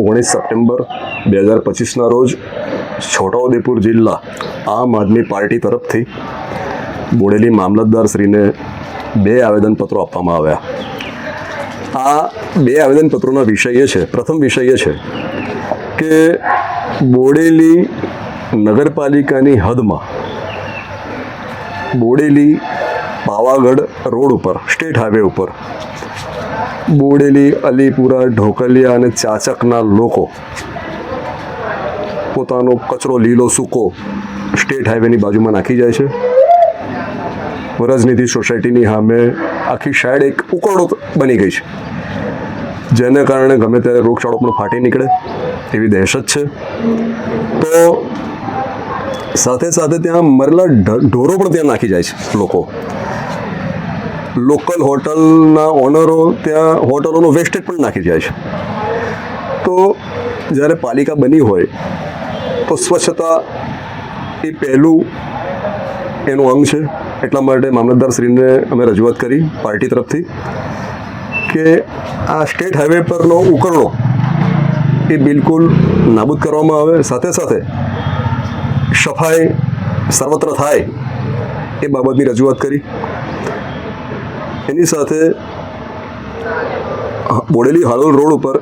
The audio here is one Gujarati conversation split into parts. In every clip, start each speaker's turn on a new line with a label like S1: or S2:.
S1: ઓગણીસ સપ્ટેમ્બર બે હજાર પચીસના રોજ છોટાઉદેપુર જિલ્લા આમ આદમી પાર્ટી તરફથી બોડેલી મામલતદારશ્રીને બે આવેદનપત્રો આપવામાં આવ્યા. આ બે આવેદનપત્રોના વિષય એ છે, પ્રથમ વિષય એ છે કે બોડેલી નગરપાલિકાની હદમાં બોડેલી પાવાગઢ રોડ ઉપર, સ્ટેટ હાઈવે ઉપર બોડેલી, અલીપુરા, ઢોકલિયા અને ચાચકના લોકો પોતાનો કચરો લીલો સૂકો સ્ટેટ હાઈવેની બાજુમાં નાખી જાય છે. વરજનિધિ સોસાયટીની સામે આખી સાઈડ એક ઉકરડો બની ગઈ છે. જેને કારણે ગમે ત્યારે રોગચાળો પણ ફાટી નીકળે એવી દહેશત છે. તો સાથે સાથે ત્યાં મરેલા ઢોરો પણ ત્યાં નાખી જાય છે લોકો. લોકલ હોટલના ઓનરો ત્યાં હોટલોનો વેસ્ટેજ પણ નાખી જાય છે. તો જ્યારે પાલિકા બની હોય, તો સ્વચ્છતા એ પહેલું એનું અંગ છે. એટલા માટે મામલતદારશ્રીને અમે રજૂઆત કરી પાર્ટી તરફથી કે આ સ્ટેટ હાઈવે પરનો ઉકરડો એ બિલકુલ નાબૂદ કરવામાં આવે. સાથે સાથે સફાઈ સર્વત્ર થાય એ બાબતની રજૂઆત કરી. એની સાથે બોડેલી હાલોલ રોડ ઉપર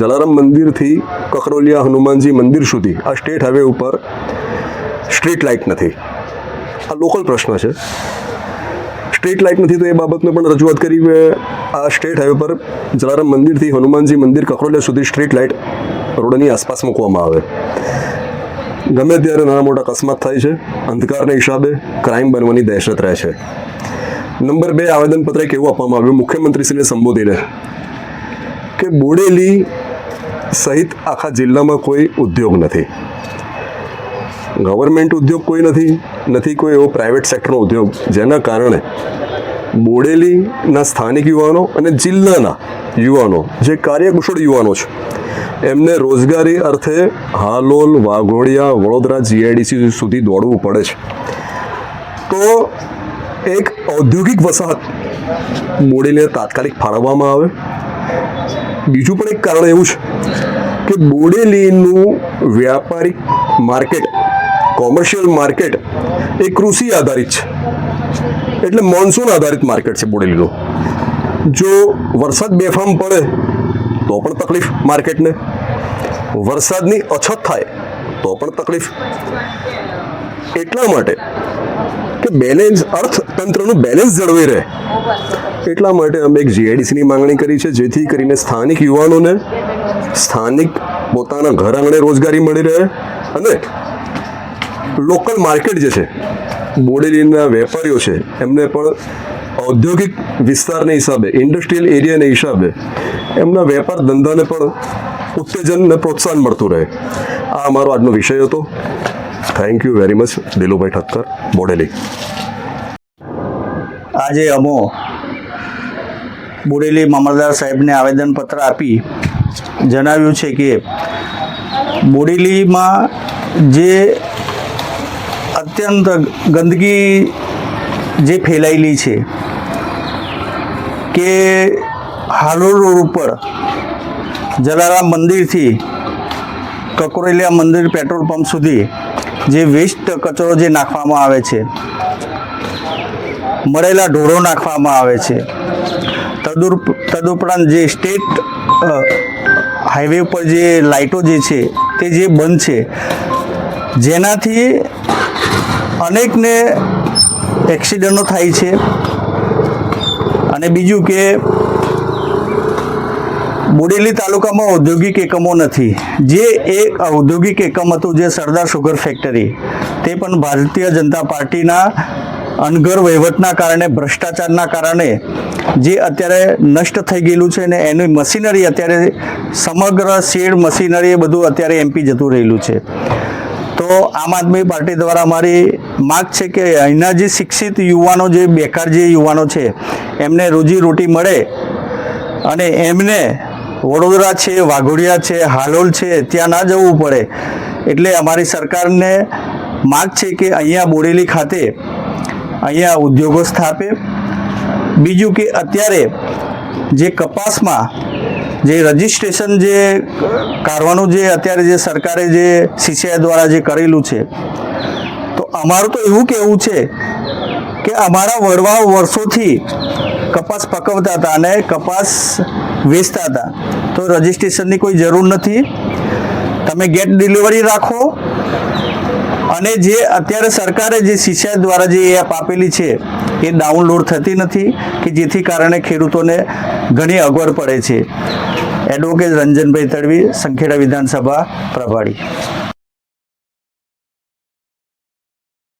S1: જલારામ મંદિરથી કકરોલિયા હનુમાનજી મંદિર સુધી આ સ્ટેટ હાઈવે ઉપર સ્ટ્રીટ લાઇટ નથી. આ લોકલ પ્રશ્ન છે. સ્ટ્રીટ લાઇટ નથી તો એ બાબતને પણ રજૂઆત કરી કે આ સ્ટેટ હાઈવે પર જલારામ મંદિરથી હનુમાનજી મંદિર કકરોલિયા સુધી સ્ટ્રીટ લાઇટ રોડની આસપાસ મૂકવામાં આવે. ગમે ત્યારે નાના મોટા અકસ્માત થાય છે, અંધકારને હિસાબે ક્રાઇમ બનવાની દહેશત રહે છે. નંબર બે આવેદનપત્ર એક એવું આપવામાં આવ્યું. મુખ્યમંત્રીશ્રીને સંબોધીને કે બોડેલી સહિત આખા જિલ્લામાં કોઈ ઉદ્યોગ નથી. ગવર્મેન્ટ ઉદ્યોગ કોઈ નથી નથી કોઈ એવો પ્રાઇવેટ સેક્ટરનો ઉદ્યોગ. જેના કારણે બોડેલીના સ્થાનિક યુવાનો અને જિલ્લાના યુવાનો, જે કાર્યકુશળ યુવાનો છે, એમને રોજગારી અર્થે હાલોલ, વાઘોડિયા, વડોદરા જીઆઈડીસી સુધી દોડવું પડે છે. તો એક ઔદ્યોગિક વસાહત બોડેલીને તાત્કાલિક ફાળવવામાં આવે. બીજું પણ એક કારણ એવું છે કે બોડેલીનું વ્યાપારિક માર્કેટ, કોમર્શિયલ માર્કેટ એ કૃષિ આધારિત છે. એટલે મોન્સૂન આધારિત માર્કેટ છે બોડેલીનું જો વરસાદ બેફામ પડે, તો પણ તકલીફ માર્કેટને. વરસાદની અછત થાય, તો પણ તકલીફ. એટલા માટે કે બેલેન્સ અર્થતંત્રનું બેલેન્સ જળવાઈ રહે. એટલા માટે અમે એક જીઆઈડીસીની માંગણી કરી છે, જેથી કરીને સ્થાનિક યુવાનોને સ્થાનિક પોતાના ઘર આંગણે રોજગારી મળી રહે અને લોકલ માર્કેટ જે છે, બોડેલીના વેપારીઓ છે, એમને પણ ઔદ્યોગિક વિસ્તારને હિસાબે ઇન્ડસ્ટ્રીયલ એરિયાના હિસાબે એમના વેપાર ધંધાને પણ ઉત્તેજન અને પ્રોત્સાહન મળતું રહે. આ અમારો આજનો વિષય હતો. Thank you very much Dilubhai Thakkar Bodeli
S2: આજે અમો બોડેલી મામલદાર સાહેબને આવેદનપત્ર આપી જણાવ્યું છે કે બોડેલીમાં જે અત્યંત ગંદકી જે ફેલાયેલી છે કે હાલોલ રોડ ઉપર જલારામ મંદિરથી કકોરેલિયા મંદિર પેટ્રોલ પંપ સુધી જે વેસ્ટ કચરો જે નાખવામાં આવે છે, મળેલા ઢોરો નાખવામાં આવે છે. તદુર તદુપરાંત જે સ્ટેટ હાઈવે ઉપર જે લાઇટો જે છે, તે જે બંધ છે, જેનાથી અનેકને એક્સિડન્ટો થાય છે. અને બીજું કે બોડેલી તાલુકામાં ઔદ્યોગિક એકમો નથી. જે એક ઔદ્યોગિક એકમ હતું જે સરદાર સુગર ફેક્ટરી. તે પણ ભારતીય જનતા પાર્ટીના અનગર વહીવટના કારણે, ભ્રષ્ટાચારના કારણે, જે અત્યારે નષ્ટ થઈ ગયેલું છે ને એની મશીનરી અત્યારે સમગ્ર શેડ મશીનરી એ બધું અત્યારે એમપી જતું રહેલું છે. તો આમ આદમી પાર્ટી દ્વારા અમારી માગ છે કે અહીંના જે શિક્ષિત યુવાનો, જે બેકાર જે યુવાનો છે, એમને રોજી રોટી મળે અને એમને વડોદરા છે, વાઘોડિયા છે, હાલોલ છે, ત્યાં ના જવું પડે. એટલે અમારી સરકારને માગ છે કે અહીંયા બોડેલી ખાતે અહીંયા ઉદ્યોગો સ્થાપે. બીજું કે અત્યારે જે કપાસમાં જે રજિસ્ટ્રેશન જે કાઢવાનું જે અત્યારે જે સરકારે જે સીસીઆઈ દ્વારા જે કરેલું છે, તો અમારું તો એવું કહેવું છે કે અમારા વડવાઓ વર્ષોથી કપાસ પકવતા હતા અને કપાસ વેચતા હતા. તો રજિસ્ટ્રેશનની કોઈ જરૂર નથી. તમે ગેટ ડિલિવરી રાખો. અને જે અત્યારે સરકારે જે સિંચાઈ દ્વારા જે એપ આપેલી છે, એ ડાઉનલોડ થતી નથી કે જેથી કારણે ખેડૂતોને ઘણી અગવડ પડે છે. એડવોકેટ રંજનભાઈ તડવી, સંખેડા વિધાનસભા પ્રભારી.